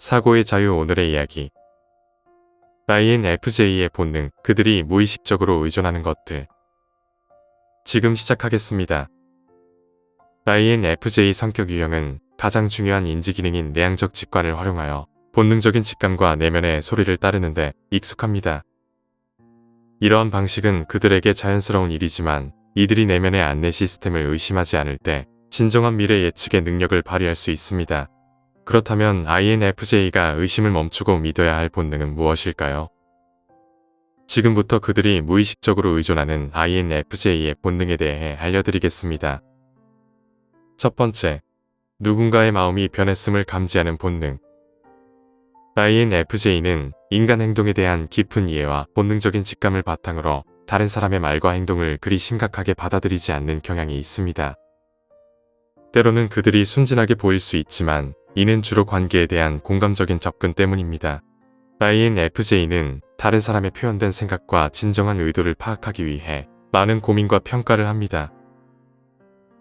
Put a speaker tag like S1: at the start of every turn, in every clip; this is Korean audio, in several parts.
S1: 사고의 자유 오늘의 이야기 INFJ의 본능, 그들이 무의식적으로 의존하는 것들 지금 시작하겠습니다. INFJ 성격 유형은 가장 중요한 인지 기능인 내향적 직관을 활용하여 본능적인 직감과 내면의 소리를 따르는데 익숙합니다. 이러한 방식은 그들에게 자연스러운 일이지만 이들이 내면의 안내 시스템을 의심하지 않을 때 진정한 미래 예측의 능력을 발휘할 수 있습니다. 그렇다면 INFJ가 의심을 멈추고 믿어야 할 본능은 무엇일까요? 지금부터 그들이 무의식적으로 의존하는 INFJ의 본능에 대해 알려드리겠습니다. 첫 번째, 누군가의 마음이 변했음을 감지하는 본능. INFJ는 인간 행동에 대한 깊은 이해와 본능적인 직감을 바탕으로 다른 사람의 말과 행동을 그리 심각하게 받아들이지 않는 경향이 있습니다. 때로는 그들이 순진하게 보일 수 있지만 이는 주로 관계에 대한 공감적인 접근 때문입니다. INFJ는 다른 사람의 표현된 생각과 진정한 의도를 파악하기 위해 많은 고민과 평가를 합니다.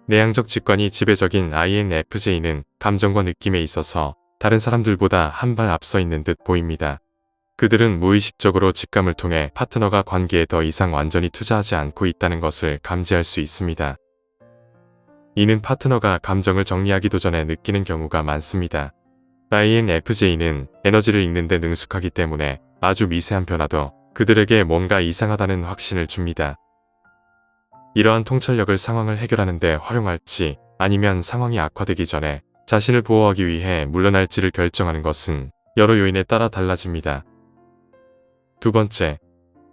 S1: 내향적 직관이 지배적인 INFJ는 감정과 느낌에 있어서 다른 사람들보다 한 발 앞서 있는 듯 보입니다. 그들은 무의식적으로 직감을 통해 파트너가 관계에 더 이상 완전히 투자하지 않고 있다는 것을 감지할 수 있습니다. 이는 파트너가 감정을 정리하기도 전에 느끼는 경우가 많습니다. INFJ는 에너지를 읽는데 능숙하기 때문에 아주 미세한 변화도 그들에게 뭔가 이상하다는 확신을 줍니다. 이러한 통찰력을 상황을 해결하는 데 활용할지 아니면 상황이 악화되기 전에 자신을 보호하기 위해 물러날지를 결정하는 것은 여러 요인에 따라 달라집니다. 두 번째,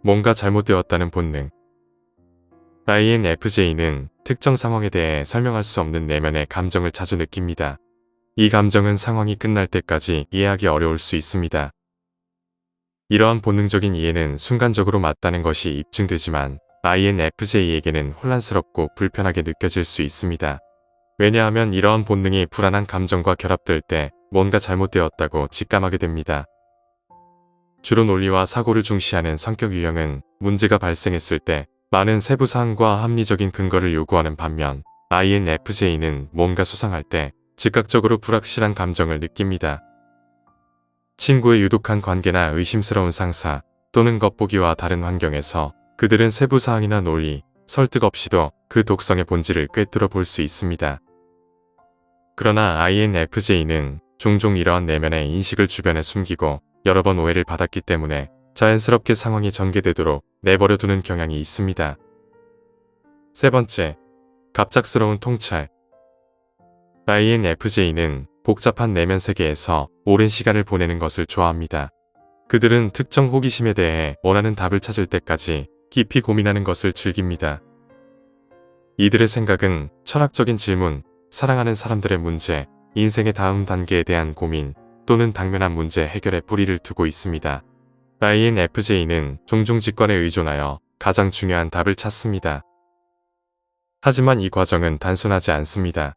S1: 뭔가 잘못되었다는 본능. INFJ는 특정 상황에 대해 설명할 수 없는 내면의 감정을 자주 느낍니다. 이 감정은 상황이 끝날 때까지 이해하기 어려울 수 있습니다. 이러한 본능적인 이해는 순간적으로 맞다는 것이 입증되지만 INFJ에게는 혼란스럽고 불편하게 느껴질 수 있습니다. 왜냐하면 이러한 본능이 불안한 감정과 결합될 때 뭔가 잘못되었다고 직감하게 됩니다. 주로 논리와 사고를 중시하는 성격 유형은 문제가 발생했을 때 많은 세부 사항과 합리적인 근거를 요구하는 반면 INFJ는 뭔가 수상할 때 즉각적으로 불확실한 감정을 느낍니다. 친구의 유독한 관계나 의심스러운 상사 또는 겉보기와 다른 환경에서 그들은 세부 사항이나 논리, 설득 없이도 그 독성의 본질을 꿰뚫어 볼 수 있습니다. 그러나 INFJ는 종종 이러한 내면의 인식을 주변에 숨기고 여러 번 오해를 받았기 때문에 자연스럽게 상황이 전개되도록 내버려 두는 경향이 있습니다. 세 번째, 갑작스러운 통찰. INFJ는 복잡한 내면 세계에서 오랜 시간을 보내는 것을 좋아합니다. 그들은 특정 호기심에 대해 원하는 답을 찾을 때까지 깊이 고민하는 것을 즐깁니다. 이들의 생각은 철학적인 질문, 사랑하는 사람들의 문제, 인생의 다음 단계에 대한 고민 또는 당면한 문제 해결에 뿌리를 두고 있습니다. INFJ는 종종 직관에 의존하여 가장 중요한 답을 찾습니다. 하지만 이 과정은 단순하지 않습니다.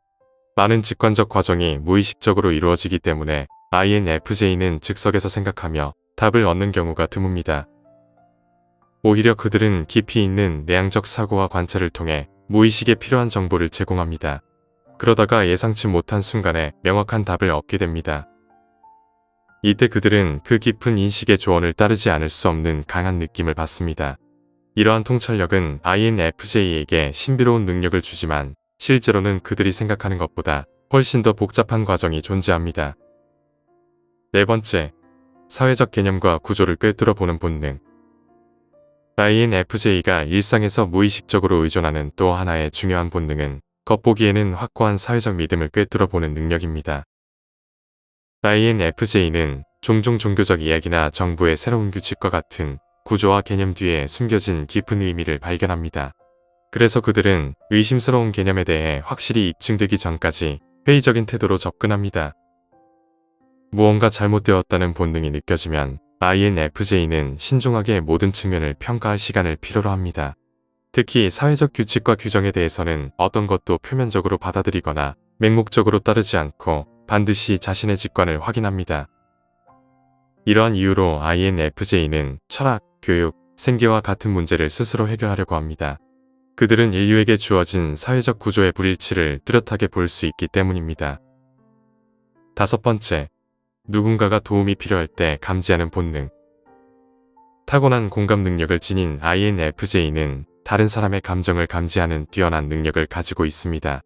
S1: 많은 직관적 과정이 무의식적으로 이루어지기 때문에 INFJ는 즉석에서 생각하며 답을 얻는 경우가 드뭅니다. 오히려 그들은 깊이 있는 내향적 사고와 관찰을 통해 무의식에 필요한 정보를 제공합니다. 그러다가 예상치 못한 순간에 명확한 답을 얻게 됩니다. 이때 그들은 그 깊은 인식의 조언을 따르지 않을 수 없는 강한 느낌을 받습니다. 이러한 통찰력은 INFJ에게 신비로운 능력을 주지만 실제로는 그들이 생각하는 것보다 훨씬 더 복잡한 과정이 존재합니다. 네 번째, 사회적 개념과 구조를 꿰뚫어 보는 본능. INFJ가 일상에서 무의식적으로 의존하는 또 하나의 중요한 본능은 겉보기에는 확고한 사회적 믿음을 꿰뚫어 보는 능력입니다. INFJ는 종종 종교적 이야기나 정부의 새로운 규칙과 같은 구조와 개념 뒤에 숨겨진 깊은 의미를 발견합니다. 그래서 그들은 의심스러운 개념에 대해 확실히 입증되기 전까지 회의적인 태도로 접근합니다. 무언가 잘못되었다는 본능이 느껴지면 INFJ는 신중하게 모든 측면을 평가할 시간을 필요로 합니다. 특히 사회적 규칙과 규정에 대해서는 어떤 것도 표면적으로 받아들이거나 맹목적으로 따르지 않고 반드시 자신의 직관을 확인합니다. 이러한 이유로 INFJ는 철학, 교육, 생계와 같은 문제를 스스로 해결하려고 합니다. 그들은 인류에게 주어진 사회적 구조의 불일치를 뚜렷하게 볼 수 있기 때문입니다. 다섯 번째, 누군가가 도움이 필요할 때 감지하는 본능. 타고난 공감 능력을 지닌 INFJ는 다른 사람의 감정을 감지하는 뛰어난 능력을 가지고 있습니다.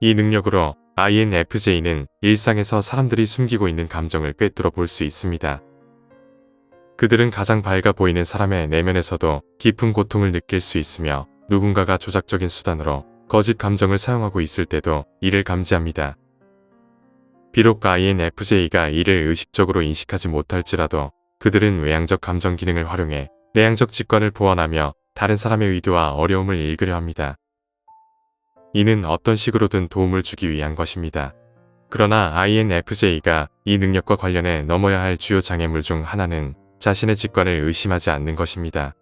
S1: 이 능력으로 INFJ는 일상에서 사람들이 숨기고 있는 감정을 꿰뚫어 볼 수 있습니다. 그들은 가장 밝아 보이는 사람의 내면에서도 깊은 고통을 느낄 수 있으며 누군가가 조작적인 수단으로 거짓 감정을 사용하고 있을 때도 이를 감지합니다. 비록 INFJ가 이를 의식적으로 인식하지 못할지라도 그들은 외향적 감정 기능을 활용해 내향적 직관을 보완하며 다른 사람의 의도와 어려움을 읽으려 합니다. 이는 어떤 식으로든 도움을 주기 위한 것입니다. 그러나 INFJ가 이 능력과 관련해 넘어야 할 주요 장애물 중 하나는 자신의 직관을 의심하지 않는 것입니다.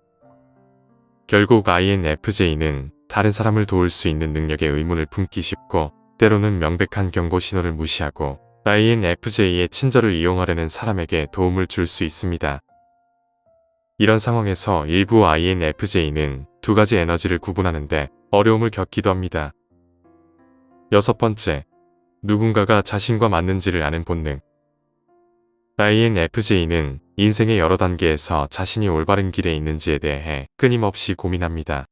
S1: 결국 INFJ는 다른 사람을 도울 수 있는 능력에 의문을 품기 쉽고 때로는 명백한 경고 신호를 무시하고 INFJ의 친절을 이용하려는 사람에게 도움을 줄 수 있습니다. 이런 상황에서 일부 INFJ는 두 가지 에너지를 구분하는데 어려움을 겪기도 합니다. 여섯 번째, 누군가가 자신과 맞는지를 아는 본능. INFJ는 인생의 여러 단계에서 자신이 올바른 길에 있는지에 대해 끊임없이 고민합니다.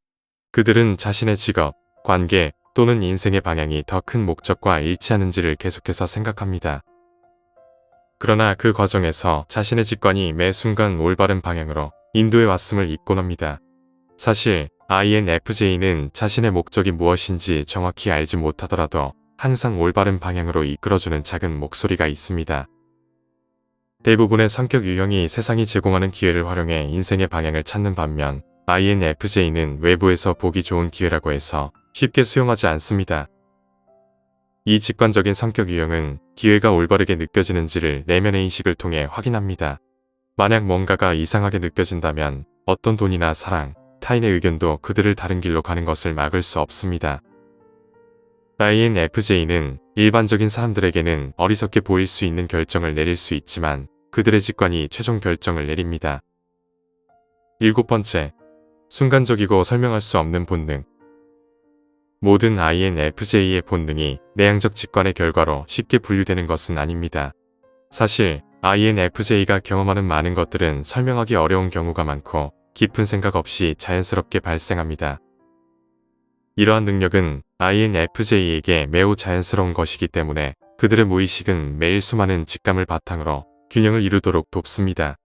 S1: 그들은 자신의 직업, 관계 또는 인생의 방향이 더 큰 목적과 일치하는지를 계속해서 생각합니다. 그러나 그 과정에서 자신의 직관이 매 순간 올바른 방향으로 인도해 왔음을 잊곤 합니다. 사실 INFJ는 자신의 목적이 무엇인지 정확히 알지 못하더라도 항상 올바른 방향으로 이끌어주는 작은 목소리가 있습니다. 대부분의 성격 유형이 세상이 제공하는 기회를 활용해 인생의 방향을 찾는 반면 INFJ는 외부에서 보기 좋은 기회라고 해서 쉽게 수용하지 않습니다. 이 직관적인 성격 유형은 기회가 올바르게 느껴지는지를 내면의 인식을 통해 확인합니다. 만약 뭔가가 이상하게 느껴진다면 어떤 돈이나 사랑, 타인의 의견도 그들을 다른 길로 가는 것을 막을 수 없습니다. INFJ는 일반적인 사람들에게는 어리석게 보일 수 있는 결정을 내릴 수 있지만 그들의 직관이 최종 결정을 내립니다. 일곱 번째, 순간적이고 설명할 수 없는 본능. 모든 INFJ의 본능이 내향적 직관의 결과로 쉽게 분류되는 것은 아닙니다. 사실 INFJ가 경험하는 많은 것들은 설명하기 어려운 경우가 많고 깊은 생각 없이 자연스럽게 발생합니다. 이러한 능력은 INFJ에게 매우 자연스러운 것이기 때문에 그들의 무의식은 매일 수많은 직감을 바탕으로 균형을 이루도록 돕습니다.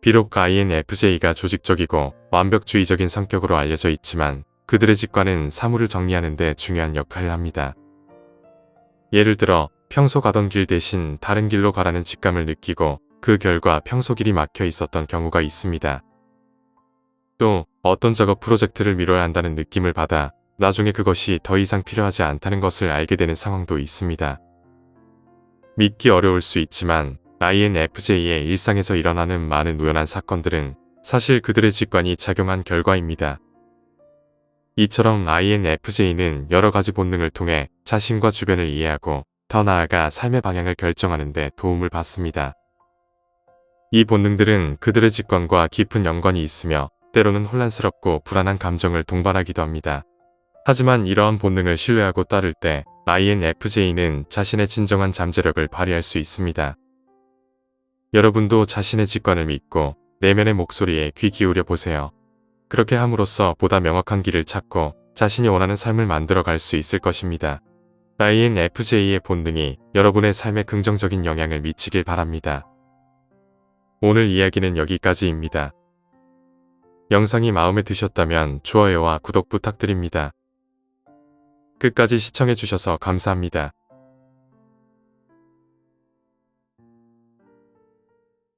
S1: 비록 INFJ가 조직적이고 완벽주의적인 성격으로 알려져 있지만 그들의 직관은 사물을 정리하는 데 중요한 역할을 합니다. 예를 들어 평소 가던 길 대신 다른 길로 가라는 직감을 느끼고 그 결과 평소 길이 막혀 있었던 경우가 있습니다. 또 어떤 작업 프로젝트를 미뤄야 한다는 느낌을 받아 나중에 그것이 더 이상 필요하지 않다는 것을 알게 되는 상황도 있습니다. 믿기 어려울 수 있지만 INFJ의 일상에서 일어나는 많은 우연한 사건들은 사실 그들의 직관이 작용한 결과입니다. 이처럼 INFJ는 여러 가지 본능을 통해 자신과 주변을 이해하고 더 나아가 삶의 방향을 결정하는 데 도움을 받습니다. 이 본능들은 그들의 직관과 깊은 연관이 있으며 때로는 혼란스럽고 불안한 감정을 동반하기도 합니다. 하지만 이러한 본능을 신뢰하고 따를 때 INFJ는 자신의 진정한 잠재력을 발휘할 수 있습니다. 여러분도 자신의 직관을 믿고 내면의 목소리에 귀 기울여 보세요. 그렇게 함으로써 보다 명확한 길을 찾고 자신이 원하는 삶을 만들어 갈 수 있을 것입니다. INFJ의 본능이 여러분의 삶에 긍정적인 영향을 미치길 바랍니다. 오늘 이야기는 여기까지입니다. 영상이 마음에 드셨다면 좋아요와 구독 부탁드립니다. 끝까지 시청해주셔서 감사합니다.